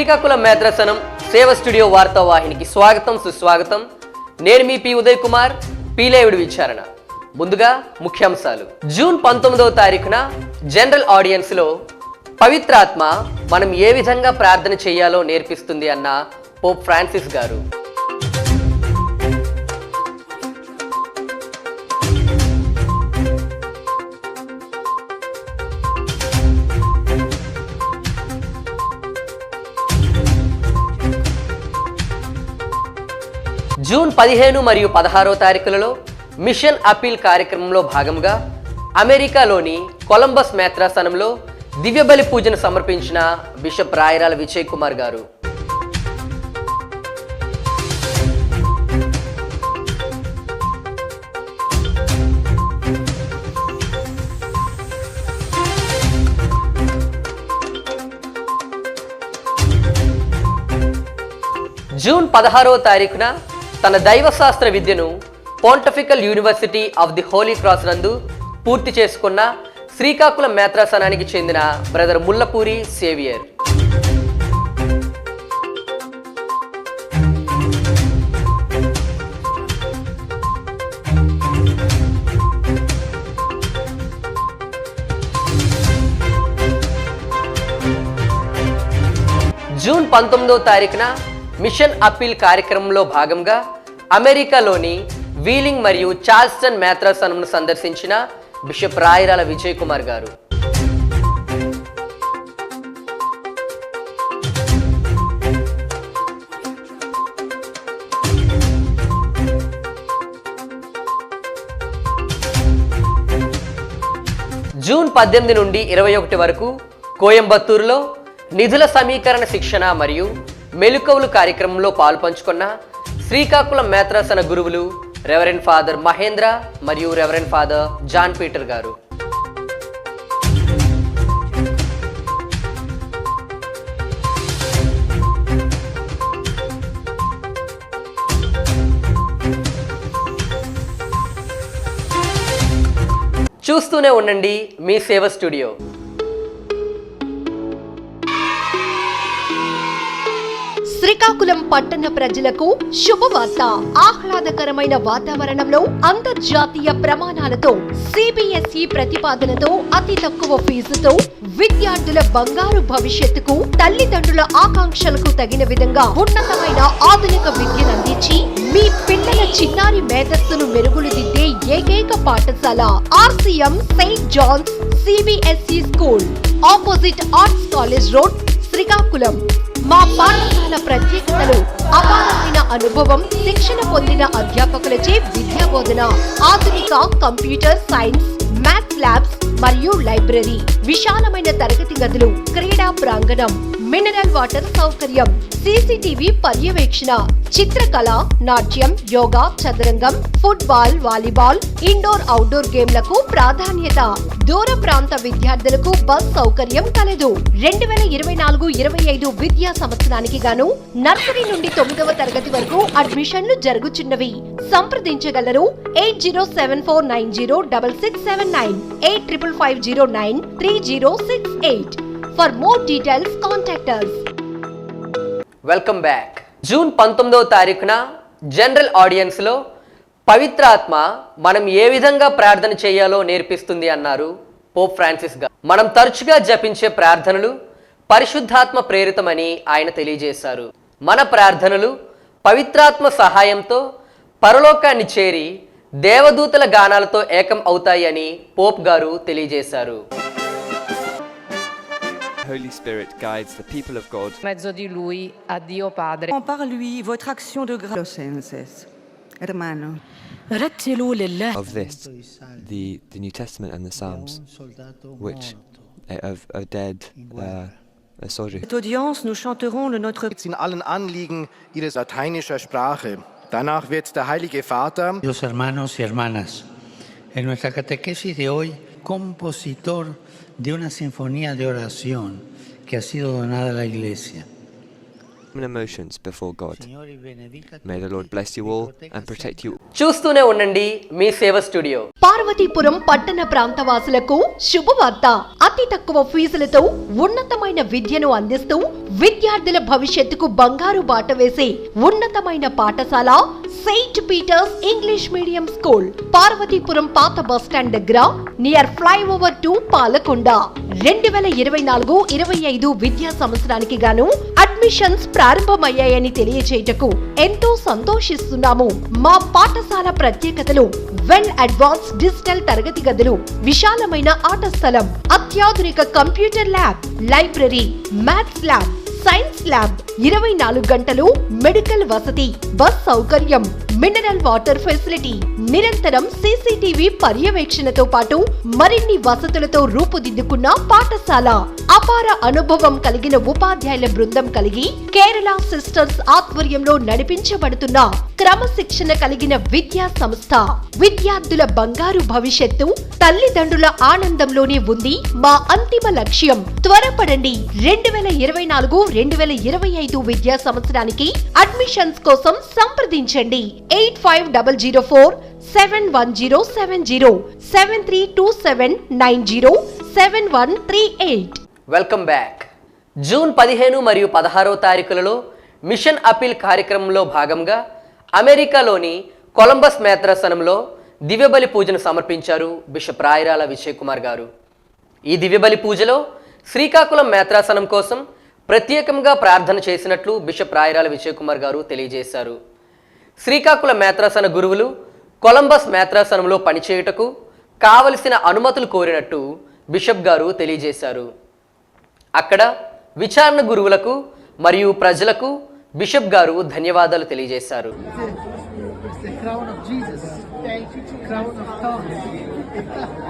శ్రీకాకుళం మేత్రసనం సేవ స్టూడియో వార్తావాహినికి స్వాగతం సుస్వాగతం. నేను మీ పి ఉదయ్ కుమార్ పీలేవిడి విచారణ. ముందుగా ముఖ్యాంశాలు. జూన్ పంతొమ్మిదవ తారీఖున జనరల్ ఆడియన్స్లో పవిత్రాత్మ మనం ఏ విధంగా ప్రార్థన చేయాలో నేర్పిస్తుంది అన్న పోప్ ఫ్రాన్సిస్ గారు. జూన్ పదిహేను మరియు పదహారో తారీఖులలో మిషన్ అపీల్ కార్యక్రమంలో భాగంగా అమెరికాలోని కొలంబస్ మేత్రాసనంలో దివ్యబలి పూజను సమర్పించిన బిషప్ రాయరాల విజయ్ కుమార్ గారు. జూన్ పదహారవ తారీఖున తన దైవశాస్త్ర విద్యను Pontifical University of the Holy Cross నందు పూర్తి చేసుకున్న శ్రీకాకుళం మేత్రాసనానికి చెందిన బ్రదర్ ముల్లపూరి సేవియర్. జూన్ పంతొమ్మిదవ తారీఖున మిషన్ అప్పీల్ కార్యక్రమంలో భాగంగా అమెరికాలోని వీలింగ్ మరియు చార్ల్స్టన్ మేత్రాసనంను సందర్శించిన బిషప్ రాయరాల విజయ్ కుమార్ గారు. జూన్ పద్దెనిమిది నుండి ఇరవై ఒకటి వరకు కోయంబత్తూరులో నిధుల సమీకరణ శిక్షణ మరియు మెలుకవులు కార్యక్రమంలో పాల్పంచుకున్న శ్రీకాకుళం మేత్రాసన గురువులు రెవరెండ్ ఫాదర్ మహేంద్ర మరియు రెవరెండ్ ఫాదర్ జాన్ పీటర్ గారు. చూస్తూనే ఉండండి మీ సేవ స్టూడియో. శ్రీకాకుళం పట్టణ ప్రజలకు శుభవార్త. ఆహ్లాదకరమైన వాతావరణంలో అంతర్జాతీయ ప్రమాణాలతో సిబిఎస్ఈ ప్రతిపాదనతో అతి తక్కువ ఫీజుతో విద్యార్థుల బంగారు భవిష్యత్తుకు తల్లిదండ్రుల ఆకాంక్షలకు తగిన విధంగా ఉన్నతమైన ఆధునిక విద్యను అందించి మీ పిల్లల చిన్నారి మేధస్సును మెరుగులు దిద్దే ఏకైక పాఠశాల RCM Saint John's CBSE school. Opposite arts college road Srikakulam. మా పాఠశాల ప్రత్యేకతలు అపారమైన అనుభవం శిక్షణ పొందిన అధ్యాపకులచే విద్యా బోధన ఆధునిక కంప్యూటర్ సైన్స్ మ్యాథ్స్ ల్యాబ్స్ మరియు లైబ్రరీ విశాలమైన తరగతి గదులు క్రీడా ప్రాంగణం మినరల్ వాటర్ సౌకర్యం సీసీటీవీ పర్యవేక్షణ చిత్రకళ నాట్యం యోగా చదరంగం ఫుట్బాల్ వాలీబాల్ ఇండోర్ అవుట్డోర్ గేమ్లకు ప్రాధాన్యత. దూర ప్రాంత విద్యార్థులకు బస్ సౌకర్యం కలదు. రెండు వేల ఇరవై నాలుగు ఇరవై ఐదు విద్యా సంవత్సరానికి గాను నర్సరీ నుండి తొమ్మిదవ తరగతి వరకు అడ్మిషన్లు జరుగుచున్నవి. సంప్రదించగలరు eight zero seven four nine zero double six seven nine eight triple five zero nine three zero six eight. For more details contact us. Welcome back June పంతొమ్మిదవ తారీఖున జనరల్ ఆడియన్స్లో పవిత్రాత్మ మనం ఏ విధంగా ప్రార్థన చేయాలో నేర్పిస్తుంది అన్నారు పోప్ ఫ్రాన్సిస్ గారు. మనం తరచుగా జపించే ప్రార్థనలు పరిశుద్ధాత్మ ప్రేరితమని ఆయన తెలియజేశారు. మన ప్రార్థనలు పవిత్రాత్మ సహాయంతో పరలోకాన్ని చేరి దేవదూతల గానాలతో ఏకం అవుతాయని పోప్ గారు తెలియజేశారు. Holy Spirit guides the people of God mezzo di lui a Dio Padre. par lui votre action de grâce. Colosenses. Hermano, رتلوا لله of this, the, the New Testament and the Psalms, which uh, of a dead uh, a soldier. cette audience, nous chanterons le Notre in allen Anliegen ihres lateinischer Sprache. Danach wird der Heilige Vater Queridos hermanos y hermanas, en nuestra catequesis de hoy, Compositor de una sinfonía de oración que ha sido donada a la Iglesia. And emotions before God. May the Lord bless you all and protect you. చూస్తూనే ఉండండి మీ సేవ studio. Parvathipuram పట్టణ ప్రాంతవాసులకు శుభవార్త. అతి తక్కువ ఫీజులతో ఉన్నతమైన విద్యను అందిస్తూ విద్యార్థుల భవిష్యత్తుకు బంగారు బాట వేసే ఉన్నతమైన పాఠశాల Saint Peter's English medium school Parvathipuram పాత బస్ స్టాండ్ దగ్గర నియర్ ఫ్లైఓవర్ టు పాలకొండ. రెండు వేల ఇరవై నాలుగు ఇరవై ఐదు విద్యా సంవత్సరానికి గాను అడ్మిషన్స్ ప్రారంభమయ్యాయని తెలియజేయటకు ఎంతో సంతోషిస్తున్నాము. మా పాఠశాల ప్రత్యేకతలు వెల్ అడ్వాన్స్ డిజిటల్ తరగతి గదులు విశాలమైన ఆట స్థలం అత్యాధునిక computer lab library maths lab science lab ఇరవై నాలుగు గంటలు మెడికల్ వసతి బస్ సౌకర్యం. Mineral water facility. నిరంతరం సీసీటీవీ పర్యవేక్షణతో పాటు మరిన్ని వసతులతో రూపుదిద్దుకున్న పాఠశాల. అపార అనుభవం కలిగిన ఉపాధ్యాయుల బృందం కలిగి కేరళ సిస్టర్స్ ఆధ్వర్యంలో నడిపించబడుతున్న క్రమశిక్షణ కలిగిన విద్యా సంస్థ. విద్యార్థుల బంగారు భవిష్యత్తు తల్లిదండ్రుల ఆనందంలోనే ఉంది. మా అంతిమ లక్ష్యం త్వరపడండి. రెండు వేల ఇరవై నాలుగు రెండు వేల ఇరవై ఐదు విద్యా సంవత్సరానికి అడ్మిషన్స్ కోసం సంప్రదించండి. Eight five double zero four seven one zero seven zero seven three two seven nine zero seven one three eight welcome back June పదిహేను మరియు పదహారవ తారీఖులలో మిషన్ అపీల్ కార్యక్రమంలో భాగంగా అమెరికాలోని కొలంబస్ మేత్రాసనంలో దివ్యబలి పూజను సమర్పించారు బిషప్ రాయరాల విజయ్ కుమార్ గారు. ఈ దివ్యబలి పూజలో శ్రీకాకుళం మేత్రాసనం కోసం ప్రత్యేకంగా ప్రార్థన చేసినట్లు బిషప్ రాయరాల విజయ్ కుమార్ గారు తెలియజేశారు. శ్రీకాకుళం మేత్రాసన గురువులు కొలంబస్ మేత్రాసనంలో పనిచేయుటకు కావలసిన అనుమతులు కోరినట్టు బిషప్ గారు తెలియజేశారు. అక్కడ విచారణ గురువులకు మరియు ప్రజలకు బిషప్ గారు ధన్యవాదాలు తెలియజేశారు.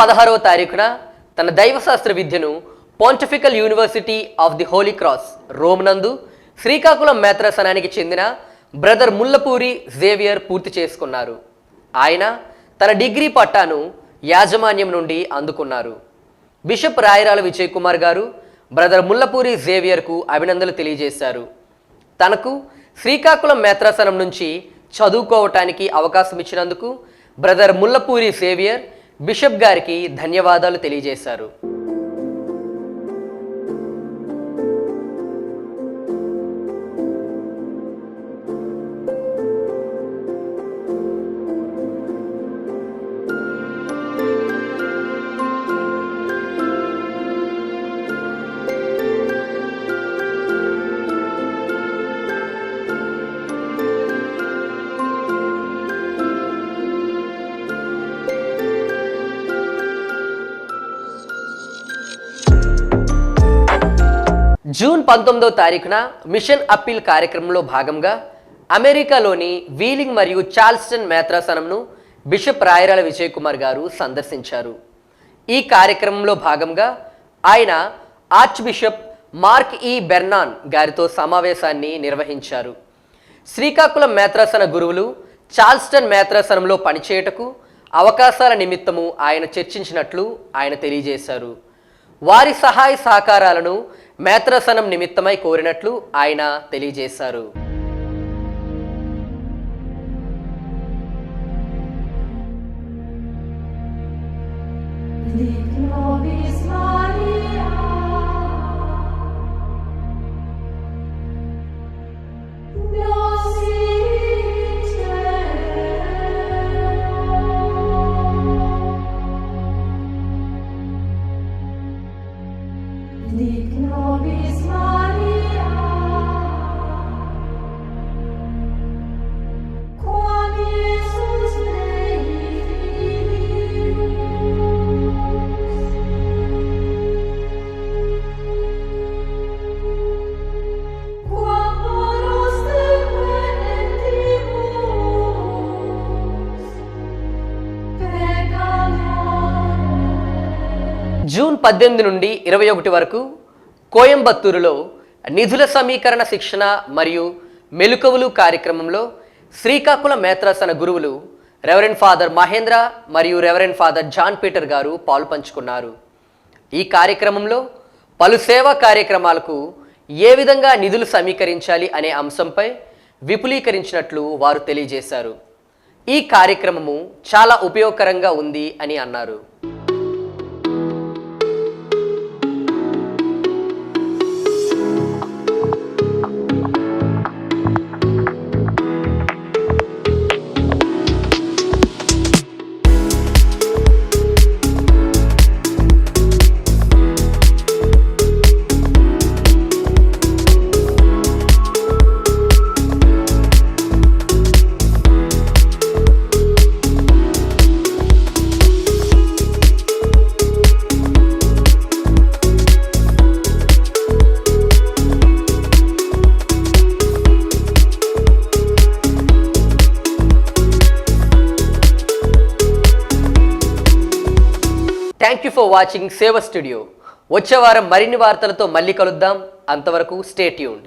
పదహారవ తారీఖున తన దైవశాస్త్ర విద్యను Pontifical University of the Holy Cross Rome నందు శ్రీకాకుళం మేత్రాసనానికి చెందిన బ్రదర్ ముల్లపూరి జేవియర్ పూర్తి చేసుకున్నారు. ఆయన తన డిగ్రీ పట్టాను యాజమాన్యం నుండి అందుకున్నారు. బిషప్ రాయరాల విజయ్ కుమార్ గారు బ్రదర్ ముల్లపూరి జేవియర్కు అభినందనలు తెలియజేశారు. తనకు శ్రీకాకుళం మేత్రాసనం నుంచి చదువుకోవటానికి అవకాశం ఇచ్చినందుకు బ్రదర్ ముల్లపూరి సేవియర్ బిషప్ గారికి ధన్యవాదాలు తెలియజేశారు. జూన్ పంతొమ్మిదో తారీఖున మిషన్ అప్పీల్ కార్యక్రమంలో భాగంగా అమెరికాలోని వీలింగ్ మరియు చార్ల్స్టన్ మేత్రాసనంను బిషప్ రాయరాల విజయ్ కుమార్ గారు సందర్శించారు. ఈ కార్యక్రమంలో భాగంగా ఆయన ఆర్చ్ బిషప్ మార్క్ ఈ బెర్నాన్ గారితో సమావేశాన్ని నిర్వహించారు. శ్రీకాకుళం మేత్రాసన గురువులు చార్ల్స్టన్ మేత్రాసనంలో పనిచేయటకు అవకాశాల నిమిత్తము ఆయన చర్చించినట్లు ఆయన తెలియజేశారు. వారి సహాయ సహకారాలను మేత్రాసనం నిమిత్తమై కోరినట్లు ఆయన తెలియజేశారు. జూన్ పద్దెనిమిది నుండి ఇరవై ఒకటి వరకు కోయంబత్తూరులో నిధుల సమీకరణ శిక్షణ మరియు మెలుకవులు కార్యక్రమంలో శ్రీకాకుళం మేత్రాసన గురువులు రెవరెండ్ ఫాదర్ మహేంద్ర మరియు రెవరెండ్ ఫాదర్ జాన్ పీటర్ గారు పాలు పంచుకున్నారు. ఈ కార్యక్రమంలో పలు సేవా కార్యక్రమాలకు ఏ విధంగా నిధులు సమీకరించాలి అనే అంశంపై విపులీకరించినట్లు వారు తెలియజేశారు. ఈ కార్యక్రమము చాలా ఉపయోగకరంగా ఉంది అని అన్నారు. Thank you for watching Seva studio వచ్చే వారం మరిన్ని వార్తలతో మళ్ళీ కలుద్దాం. అంతవరకు స్టే ట్యూన్డ్